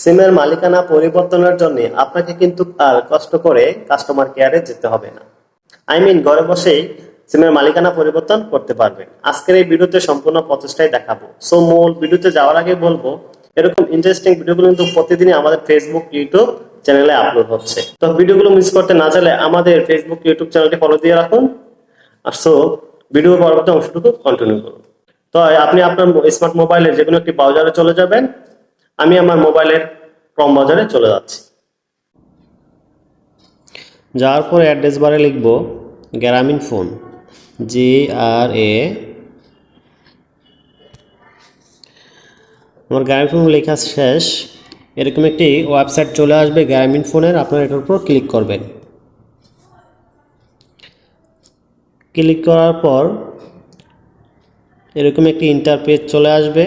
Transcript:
সিমের মালিকানা পরিবর্তনের জন্য আপনাকে কিন্তু আর কষ্ট করে কাস্টমার কেয়ারে যেতে হবে না। আই মিন ঘরে বসেই সিমের মালিকানা পরিবর্তন করতে পারবেন। আজকের এই ভিডিওতে সম্পূর্ণ প্রচেষ্টাই দেখাবো। সো মূল ভিডিওতে যাওয়ার আগে বলব, এরকম ইন্টারেস্টিং ভিডিওগুলো কিন্তু প্রতিদিনই আমাদের ফেসবুক ইউটিউব চ্যানেলে আপলোড হচ্ছে। তো ভিডিওগুলো মিস করতে না চাইলে আমাদের ফেসবুক ইউটিউব চ্যানেলটি ফলো দিয়ে রাখুন। আর সো ভিডিও পরবর্তী অংশটুকু কন্টিনিউ করুন। তো আপনি আপনার স্মার্ট মোবাইলে যে কোনো একটি ব্রাউজারে চলে যাবেন। আমি আমার মোবাইলের ক্রম বাজারে চলে যাচ্ছি। যাওয়ার পর অ্যাড্রেস বারে লিখব গ্রামীণ ফোন জি আর এ আমার গ্রামীণ ফোন লেখা শেষ। এরকম একটি ওয়েবসাইট চলে আসবে গ্রামীণ ফোনের, আপনার এটার উপর ক্লিক করবেন। ক্লিক করার পর এরকম একটি ইন্টারপেজ চলে আসবে।